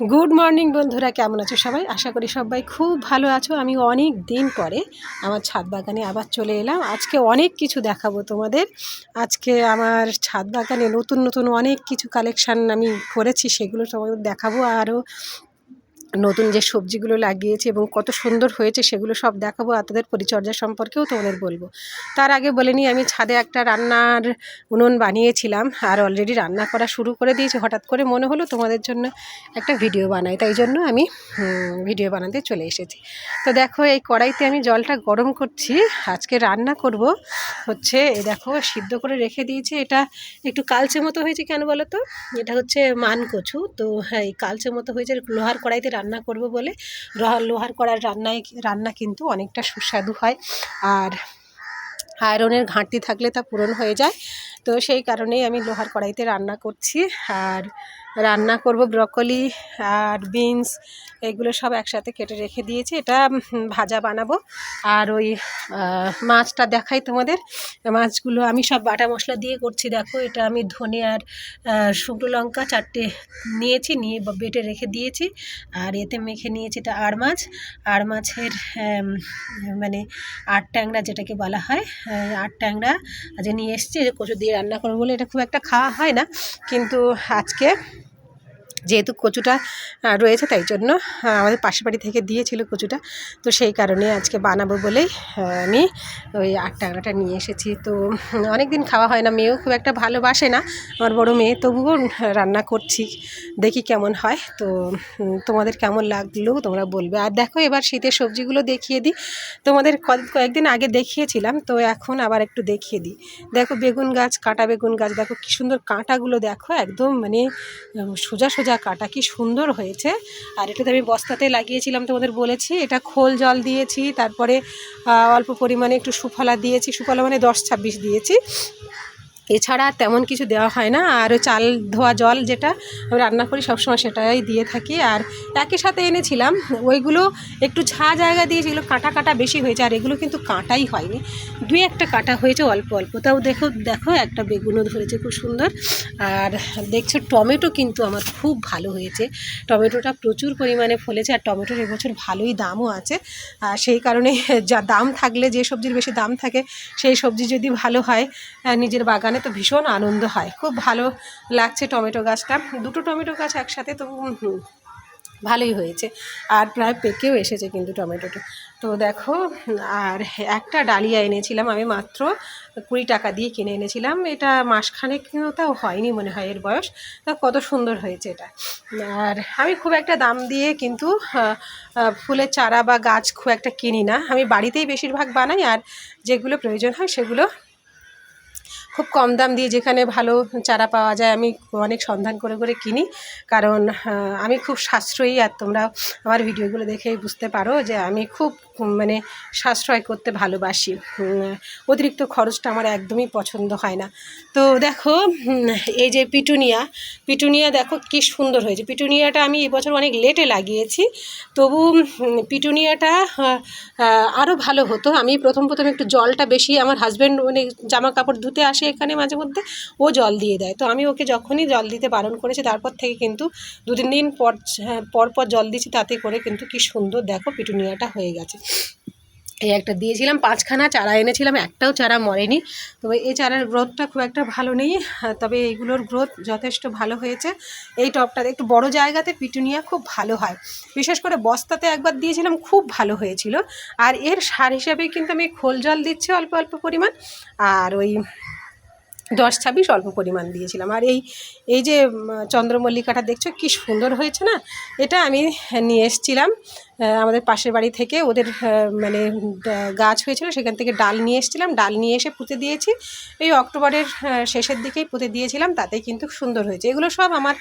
Good morning বন্ধুরা। কেমন আছো সবাই? আশা করি সবাই খুব ভালো আছো। আমি অনেক দিন পরে আমার ছাদ বাগানে আবার চলে এলাম। আজকে অনেক কিছু দেখাবো তোমাদের। আজকে আমার ছাদ বাগানে নতুন নতুন অনেক কিছু কালেকশান আমি করেছি, সেগুলো তোমাদের দেখাবো। আরও নতুন যে সবজিগুলো লাগিয়েছি এবং কত সুন্দর হয়েছে সেগুলো সব দেখাবো আর তাদের পরিচর্যা সম্পর্কেও তোমাদের বলব। তার আগে বলে নিই, আমি ছাদে একটা রান্নার উনুন বানিয়েছিলাম আর অলরেডি রান্না করা শুরু করে দিয়েছি। হঠাৎ করে মনে হলো তোমাদের জন্য একটা ভিডিও বানাই, তাই জন্য আমি ভিডিও বানাতে চলে এসেছি। তো দেখো, এই কড়াইতে আমি জলটা গরম করছি। আজকে রান্না করব হচ্ছে, এই দেখো, সিদ্ধ করে রেখে দিয়েছি। এটা একটু কালচে মতো হয়েছে কেন বলো তো? এটা হচ্ছে মান কচু। তো হ্যাঁ এই কালচে মতো হয়েছে লোহার কড়াইতে রান্না করব বলে। লোহার করার রান্নায়, রান্না কিন্তু অনেকটা সুস্বাদু হয়। আর আয়রনের ঘাটতি থাকলে তা পূরণ হয়ে যায়। তো সেই কারণেই আমি লোহার কড়াইতে রান্না করছি। আর রান্না করব, ব্রকলি আর বিনস, এগুলো সব একসাথে কেটে রেখে দিয়েছি। এটা ভাজা বানাবো। আর ওই মাছটা দেখাই তোমাদের। মাছগুলো আমি সব বাটা মশলা দিয়ে করছি, দেখো। এটা আমি ধনে আর শুকনো লঙ্কা চারটে নিয়েছি, নিয়ে বেটে রেখে দিয়েছি। আর এতে মেখে নিয়েছি এটা আর মাছ। আর মাছের মানে আট ট্যাংরা যেটাকে বলা হয় আট ট্যাংরা আজকে নিয়ে এসেছি। যে কচু দিয়ে রান্না করব বলে এটা খুব একটা খাওয়া হয় না। কিন্তু আজকে যেহেতু কচুটা রয়েছে তাই জন্য আমাদের পাশের বাড়ি থেকে দিয়েছিল কচুটা। তো সেই কারণে আজকে বানাবো বলেই আমি ওই আট টাকাটা নিয়ে এসেছি। তো অনেক দিন খাওয়া হয় না, মেয়েও খুব একটা ভালোবাসে না। আমার বড় মেয়ে, তবুও রান্না করছি, দেখি কেমন হয়। তো তোমাদের কেমন লাগল তোমরা বলবে। আর দেখো এবার শীতের সবজিগুলো দেখিয়ে দিই। তোমাদের কয়েকদিন আগে দেখিয়েছিলাম, তো এখন আবার একটু দেখিয়ে দিই। দেখো বেগুন গাছ, কাঁটা বেগুন গাছ, দেখো কী সুন্দর কাঁটাগুলো, দেখো একদম মানে সোজা সোজা সোজা কাটা, কি সুন্দর হয়েছে। আর এটা তো আমি বস্তাতে লাগিয়েছিলাম, তোমাদের বলেছি। এটা খোল জল দিয়েছি, তারপরে অল্প পরিমাণে একটু সুফলা দিয়েছি। সুফলা মানে দশ ছাব্বিশ দিয়েছি। এছাড়া তেমন কিছু দেওয়া হয় না। আর চাল ধোয়া জল যেটা রান্না করি সবসময় সেটাই দিয়ে থাকি। আর একই সাথে এনেছিলাম, ওইগুলো একটু ছা জায়গা দিয়ে যেগুলো কাঁটা কাঁটা বেশি হয়েছে, আর এগুলো কিন্তু কাঁটাই হয়নি। দুই একটা কাঁটা হয়েছে অল্প অল্প। তাও দেখো দেখো একটা বেগুনও ধরেছে খুব সুন্দর। আর দেখছ, টমেটো কিন্তু আমার খুব ভালো হয়েছে। টমেটোটা প্রচুর পরিমাণে ফলেছে, আর টমেটোর এবছর ভালোই দামও আছে। আর সেই কারণে যা দাম থাকলে, যে সবজির বেশি দাম থাকে, সেই সবজি যদি ভালো হয় নিজের বাগানে তো ভীষণ আনন্দ হয়। খুব ভালো লাগছে টমেটো গাছটা। দুটো টমেটো গাছ একসাথে তো ভালোই হয়েছে। আর প্রায় পেকেও এসেছে কিন্তু টমেটোটা। তো দেখো, আর একটা ডালিয়া এনেছিলাম আমি মাত্র, কুড়ি টাকা দিয়ে কিনে এনেছিলাম। এটা মাসখানেক তাও হয়নি মনে হয় এর বয়স। তা কত সুন্দর হয়েছে এটা। আর আমি খুব একটা দাম দিয়ে কিন্তু ফুলের চারা বা গাছ খুব একটা কিনি না। আমি বাড়িতেই বেশিরভাগ বানাই আর যেগুলো প্রয়োজন হয় সেগুলো খুব কম দাম দিয়ে যেখানে ভালো চারা পাওয়া যায়, আমি অনেক সন্ধান করে করে কিনি। কারণ আমি খুব সাশ্রয়ী, আর তোমরা আমার ভিডিওগুলো দেখেই বুঝতে পারো যে আমি খুব মানে সাশ্রয় করতে ভালোবাসি। অতিরিক্ত খরচটা আমার একদমই পছন্দ হয় না। তো দেখো এই যে পিটুনিয়া পিটুনিয়া দেখো কি সুন্দর হয়েছে। পিটুনিয়াটা আমি এবছর অনেক লেটে লাগিয়েছি। তবু পিটুনিয়াটা আরও ভালো হতো। আমি প্রথম প্রথম একটু জলটা বেশি আমার হাজব্যান্ড মানে জামা কাপড় ধুতে আসে এখানে মাঝে মধ্যে ও জল দিয়ে দেয়। তো আমি ওকে যখনই জল দিতে বারণ করেছি তারপর থেকে কিন্তু দু তিন দিন পর হ্যাঁ, পর পর জল দিচ্ছি তাতে করে কিন্তু কি সুন্দর দেখো পিটুনিয়াটা হয়ে গেছে। এই একটা দিয়েছিলাম, পাঁচখানা চারা এনেছিলাম, একটাও চারা মরেনি। তবে এই চারার গ্রোথটা খুব একটা ভালো নেই, তবে এইগুলোর গ্রোথ যথেষ্ট ভালো হয়েছে। এই টপটাতে একটু বড় জায়গাতে পিটুনিয়া খুব ভালো হয়। বিশেষ করে বস্তাতে একবার দিয়েছিলাম, খুব ভালো হয়েছিল। আর এর সার হিসাবে কিন্তু আমি খোল জল দিচ্ছি অল্প অল্প পরিমাণ। আর ওই দশ ছাব্বিশ অল্প পরিমাণ দিয়েছিলাম। আর এই এই যে চন্দ্রমল্লিকাটা দেখছ, কি সুন্দর হয়েছে না? এটা আমি নিয়ে এসেছিলাম আমাদের পাশের বাড়ি থেকে। ওদের মানে গাছ হয়েছিল, সেখান থেকে ডাল নিয়ে এসেছিলাম। ডাল নিয়ে এসে পুঁতে দিয়েছি। এই অক্টোবরের শেষের দিকেই পুঁতে দিয়েছিলাম, তাতে কিন্তু সুন্দর হয়েছে। এগুলো সব আমার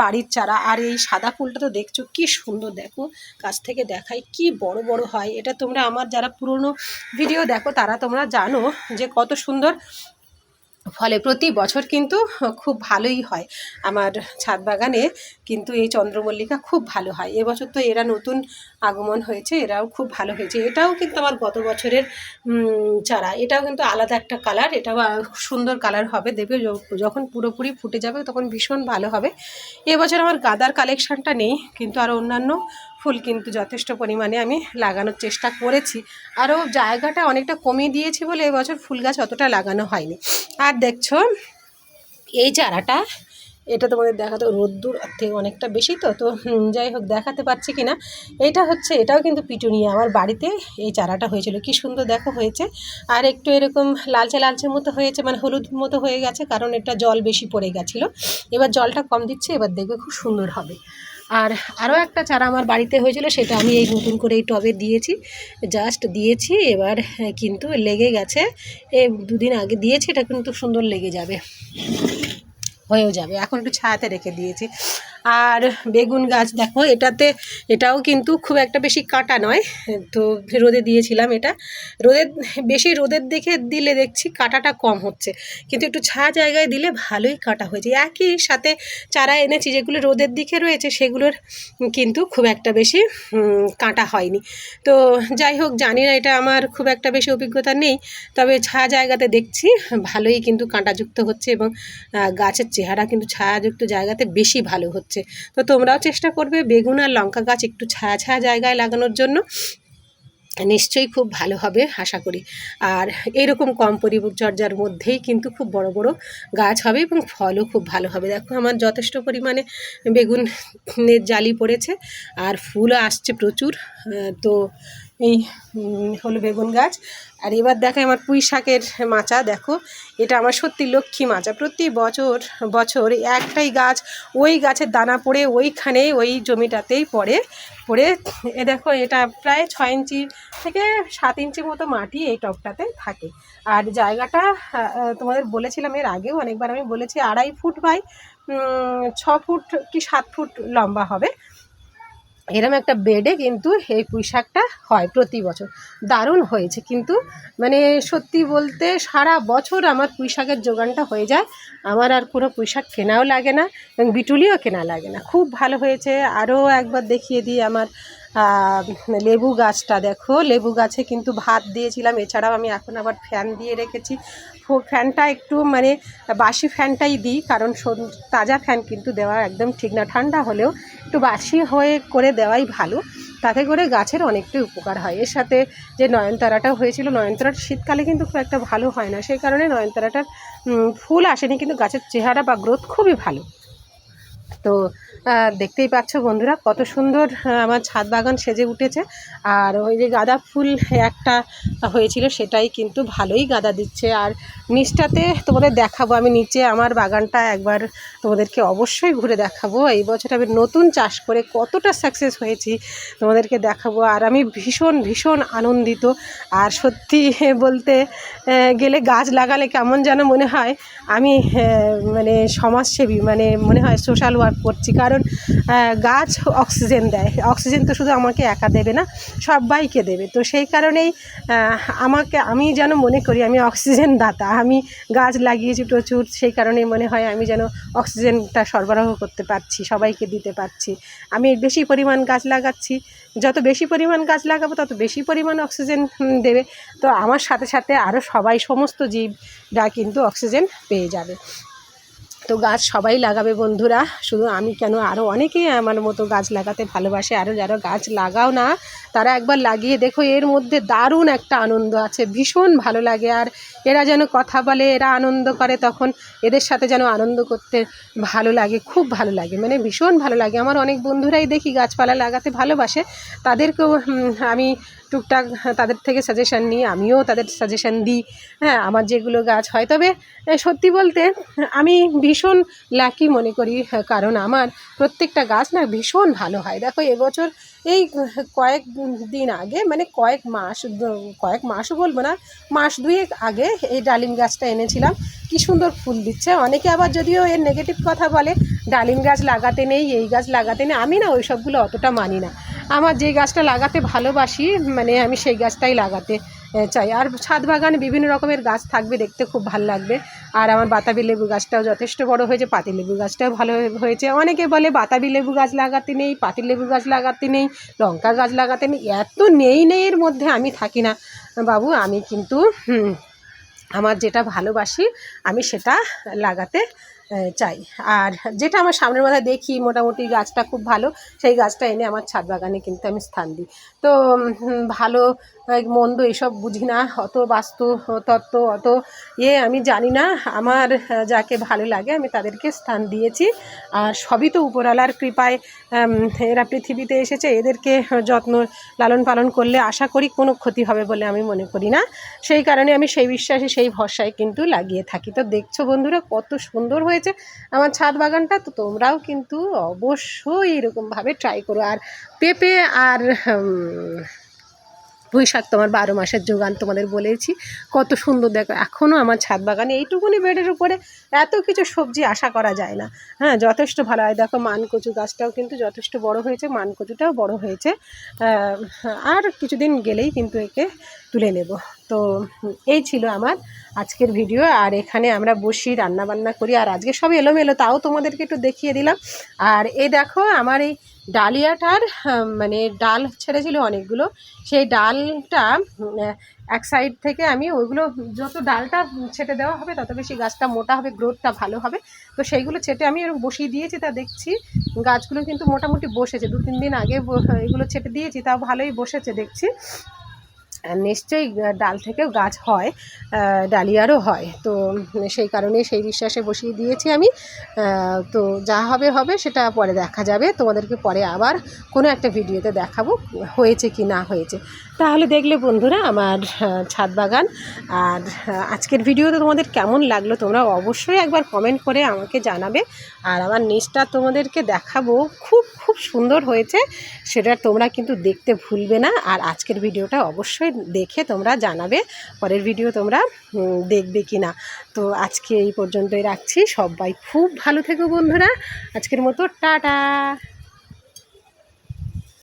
বাড়ির চারা। আর এই সাদা ফুলটা তো দেখছ, কি সুন্দর দেখো। কাছ থেকে দেখাই কি বড় বড় হয়। এটা তোমরা আমার যারা পুরনো ভিডিও দেখো, তারা তোমরা জানো যে কত সুন্দর ফলে প্রতি বছর কিন্তু খুব ভালোই হয়। আমার ছাদ বাগানে কিন্তু এই চন্দ্রমল্লিকা খুব ভালো হয়। এবছর তো এরা নতুন আগমন হয়েছে, এরাও খুব ভালো হয়েছে। এটাও কিন্তু আমার গত বছরের চারা। এটাও কিন্তু আলাদা একটা কালার। এটাও সুন্দর কালার হবে। দেখবে যখন পুরোপুরি ফুটে যাবে তখন ভীষণ ভালো হবে। এবছর আমার গাদার কালেকশানটা নেই, কিন্তু আরও অন্যান্য ফুল কিন্তু যথেষ্ট পরিমাণে আমি লাগানোর চেষ্টা করেছি। আরও জায়গাটা অনেকটা কমিয়ে দিয়েছি বলে এবছর ফুল গাছ অতটা লাগানো হয়নি। আর দেখছ, এই চারাটা, এটা তোমাদের দেখাতে রোদ্দুর থেকে অনেকটা বেশি তো তো যাই হোক, দেখাতে পারছি কি না এটা হচ্ছে, এটাও কিন্তু পিটুনিয়া। আমার বাড়িতে এই চারাটা হয়েছিল। কি সুন্দর দেখো হয়েছে। আর একটু এরকম লালচে লালচে মতো হয়েছে মানে হলুদ মতো হয়ে গেছে, কারণ এটা জল বেশি পড়ে গেছিল। এবার জলটা কম দিচ্ছে, এবার দেখবে খুব সুন্দর হবে। আর আরও একটা চারা আমার বাড়িতে হয়েছিল সেটা আমি এই নতুন করে এই টবে দিয়েছি জাস্ট দিয়েছি এবার হ্যাঁ, কিন্তু লেগে গেছে এ দুদিন আগে দিয়েছি এটা কিন্তু সুন্দর লেগে যাবে হয়েও যাবে এখন একটু ছায়াতে রেখে দিয়েছি। আর বেগুন গাছ, দেখো এটাতে, এটাও কিন্তু খুব একটা বেশি কাটা নয়। তো রোদে দিয়েছিলাম এটা। রোদের বেশি রোদের দেখে দিলে দেখছি কাটাটা কম হচ্ছে। কিন্তু একটু ছায়া জায়গায় দিলে ভালোই কাটা হয়েছে। একই সাথে চারা এনেছি, যেগুলো রোদের দিকে রয়েছে, সেগুলোর কিন্তু খুব একটা বেশি কাটা হয়নি। তো যাই হোক, জানি না এটা আমার খুব একটা বেশি অভিজ্ঞতা নেই, তবে ছায়া জায়গাতে দেখছি ভালোই কিন্তু কাঁটাযুক্ত হচ্ছে এবং গাছের চেহারা কিন্তু ছায়াযুক্ত জায়গাতে বেশি ভালো হচ্ছে। তো তোমরাও চেষ্টা করবে বেগুন আর লঙ্কা গাছ একটু ছায়া ছায়া জায়গায় লাগানোর জন্য। নিশ্চয়ই খুব ভালো হবে, আশা করি। আর এরকম কম পরিচর্যার মধ্যেই কিন্তু খুব বড় বড় গাছ হবে এবং ফলও খুব ভালো হবে। দেখো আমার যথেষ্ট পরিমাণে বেগুনের জালি পড়েছে আর ফুলও আসছে প্রচুর। তো এই হলো বেগুন গাছ। আর এবার দেখো আমার পুঁই শাকের মাচা, দেখো। এটা আমার সত্যি লক্ষ্মী মাচা। প্রতি বছর বছর একটাই গাছ, ওই গাছের দানা পড়ে, ওইখানে ওই জমিটাতেই পড়ে পড়ে, এ দেখো, এটা প্রায় ছয় ইঞ্চি থেকে সাত ইঞ্চি মতো মাটি এই টবটাতে থাকে। আর জায়গাটা তোমাদের বলেছিলাম এর আগেও, অনেকবার আমি বলেছি আড়াই ফুট বাই ছ ফুট কি সাত ফুট লম্বা হবে। এরম একটা বেডে কিন্তু এই পুঁই শাকটা হয় প্রতি বছর। দারুণ হয়েছে কিন্তু মানে সত্যি বলতে সারা বছর আমার পুঁই শাকের যোগানটা হয়ে যায়। আমার আর কোনো পুঁই শাক কেনাও লাগে না এবং বিটুলিও কেনা লাগে না। খুব ভালো হয়েছে। আরও একবার দেখিয়ে দিই আমার লেবু গাছটা। দেখো, লেবু গাছে কিন্তু ভাত দিয়েছিলাম। এছাড়াও আমি এখন আবার ফ্যান দিয়ে রেখেছি। ফ্যানটা একটু মানে বাসি ফ্যানটাই দিই, কারণ তাজা ফ্যান কিন্তু দেওয়া একদম ঠিক না। ঠান্ডা হলেও একটু বাসি হয়ে করে দেওয়াই ভালো। তাতে করে গাছের অনেকটাই উপকার হয়। এর সাথে যে নয়নতারাটা হয়েছিল নয়নতারাটা শীতকালে কিন্তু খুব একটা ভালো হয় না। সেই কারণে নয়নতারাটার ফুল আসেনি, কিন্তু গাছের চেহারা বা গ্রোথ খুবই ভালো। তো দেখতেই পাচ্ছ বন্ধুরা কত সুন্দর আমার ছাদ বাগান সেজে উঠেছে। আর ওই যে গাঁদা ফুল একটা হয়েছিল সেটাই কিন্তু ভালোই গাঁদা দিচ্ছে। আর নিচটাতে তোমাদের দেখাবো, আমি নিচে আমার বাগানটা একবার তোমাদেরকে অবশ্যই ঘুরে দেখাবো। এই বছর আমি নতুন চাষ করে কতটা সাকসেস হয়েছি তোমাদেরকে দেখাবো। আর আমি ভীষণ ভীষণ আনন্দিত। আর সত্যি বলতে গেলে গাছ লাগালে কেমন যেন মনে হয়, আমি মানে সমাজসেবী মানে মনে হয় সোশ্যাল ওয়ার্ক করছি। কারণ গাছ অক্সিজেন দেয়। অক্সিজেন তো শুধু আমাকে একা দেবে না, সবাইকে দেবে। তো সেই কারণেই আমাকে, আমি যেন মনে করি আমি অক্সিজেন দাতা আমি গাছ লাগিয়েছি প্রচুর, সেই কারণেই মনে হয় আমি যেন অক্সিজেনটা সরবরাহ করতে পারছি, সবাইকে দিতে পারছি। আমি বেশি পরিমাণ গাছ লাগাচ্ছি। যত বেশি পরিমাণ গাছ লাগাবো, তত বেশি পরিমাণ অক্সিজেন দেবে। তো আমার সাথে সাথে আরও সবাই, সমস্ত জীবরা কিন্তু অক্সিজেন পেয়ে যাবে। তো গাছ সবাই লাগাবে বন্ধুরা। শুধু আমি কেন আরও অনেকেই আমার মতো গাছ লাগাতে ভালোবাসে। আরও যারা গাছ লাগাও না, তারা একবার লাগিয়ে দেখো, এর মধ্যে দারুণ একটা আনন্দ আছে। ভীষণ ভালো লাগে। আর এরা যেন কথা বলে, এরা আনন্দ করে, তখন এদের সাথে যেন আনন্দ করতে ভালো লাগে, খুব ভালো লাগে। মানে ভীষণ ভালো লাগে। আমার অনেক বন্ধুরাই দেখি গাছপালা লাগাতে ভালোবাসে। তাদেরকেও আমি টুকটাক তাদের থেকে সাজেশান নিই আমিও তাদের সাজেশান দিই। হ্যাঁ আমার যেগুলো গাছ হয় তবে সত্যি বলতে আমি ভীষণ লাকি মনে করি হ্যাঁ, কারণ আমার প্রত্যেকটা গাছ না ভীষণ ভালো হয়। দেখো এবছর এই কয়েক দিন আগে মানে কয়েক মাস কয়েক মাসও বলব না মাস দুয়েক আগে এই ডালিম গাছটা এনেছিলাম। কি সুন্দর ফুল দিচ্ছে। অনেকে আবার যদিও এর নেগেটিভ কথা বলে ডালিম গাছ লাগাতে নেই এই গাছ লাগাতে নেই আমি না ওই সবগুলো অতটা মানি না। আমার যে গাছটা লাগাতে ভালোবাসি মানে আমি সেই গাছটাই লাগাতে চাই। আর ছাদ বাগানে বিভিন্ন রকমের গাছ থাকবে, দেখতে খুব ভালো লাগবে। আর আমার বাতাবি লেবু গাছটাও যথেষ্ট বড় হয়েছে, পাতি লেবু গাছটাও ভালো হয়েছে। অনেকে বলে বাতাবি লেবু গাছ লাগাতে নেই, পাতি লেবু গাছ লাগাতে নেই, লঙ্কা গাছ লাগাতে নেই, এত নেই নেই এর মধ্যে আমি থাকি না। বাবু, আমি কিন্তু আমার যেটা ভালোবাসি, আমি সেটা লাগাতে চাই। আর যেটা আমার সামনের মাথায় দেখি, মোটামুটি গাছটা খুব ভালো, সেই গাছটা এনে আমার ছাদ বাগানে কিন্তু আমি স্থান দিই। তো ভালো মন্দ এসব বুঝি না, অত বাস্তু, তত্ত্ব, অত ইয়ে আমি জানি না। আমার যাকে ভালো লাগে আমি তাদেরকে স্থান দিয়েছি। আর সবই তো উপরালার কৃপায় এরা পৃথিবীতে এসেছে, এদেরকে যত্ন লালন পালন করলে আশা করি কোনো ক্ষতি হবে বলে আমি মনে করি না। সেই কারণে আমি সেই বিশ্বাসে, সেই ভরসায় কিন্তু লাগিয়ে থাকি। তো দেখছ বন্ধুরা, কত সুন্দর হয়েছে আমার ছাদ বাগানটা। তো তোমরাও কিন্তু অবশ্যই এরকমভাবে ট্রাই করো। আর পেঁপে আর শাক তোমার বারো মাসের যোগান তোমাদের বলেছি কত সুন্দর দেখো এখনও আমার ছাদ বাগানে এইটুকুনি বেডের উপরে এত কিছু সবজি আশা করা যায় না। হ্যাঁ যথেষ্ট ভালো। হয় দেখো মানকচু গাছটাও কিন্তু যথেষ্ট বড় হয়েছে, মানকচুটাও বড় হয়েছে। আর কিছুদিন গেলেই কিন্তু একে তুলে নেব। তো এই ছিল আমার আজকের ভিডিও। আর এখানে আমরা বসি, রান্নাবান্না করি। আর আজকে সব এলোমেলো, তাও তোমাদেরকে একটু দেখিয়ে দিলাম। আর এই দেখো, আমার এই ডালিয়াটার মানে ডাল ছেড়েছিল অনেকগুলো। সেই ডালটা এক সাইড থেকে আমি ওইগুলো, যত ডালটা ছেটে দেওয়া হবে, তত বেশি গাছটা মোটা হবে গ্রোথটা ভালো হবে। তো সেইগুলো ছেটে আমি এরকম বসিয়ে দিয়েছি, তা দেখছি গাছগুলো কিন্তু মোটামুটি বসেছে। দু তিন দিন আগে এগুলো ছেটে দিয়েছি, তাও ভালোই বসেছে, দেখছি। নিশ্চয়ই ডাল থেকেও গাছ হয় ডালিয়ারও হয়। তো সেই কারণে সেই বিশ্বাসে বসিয়ে দিয়েছি আমি। তো যা হবে হবে, সেটা পরে দেখা যাবে। তোমাদেরকে পরে আবার কোনো একটা ভিডিওতে দেখাবো, হয়েছে কি না হয়েছে। তাহলে দেখলে বন্ধুরা, আমার ছাদ বাগান। আর আজকের ভিডিওতে তোমাদের কেমন লাগল, তোমরা অবশ্যই একবার কমেন্ট করে আমাকে জানাবে। আর আমার নিচটা তোমাদেরকে দেখাবো, খুব খুব সুন্দর হয়েছে, সেটা তোমরা কিন্তু দেখতে ভুলবে না। আর আজকের ভিডিওটা অবশ্যই দেখে তোমরা জানাবে, পরের ভিডিও তোমরা দেখবে কি না তো আজকে এই পর্যন্তই রাখছি। সবাই খুব ভালো থেকো বন্ধুরা। আজকের মতো টাটা।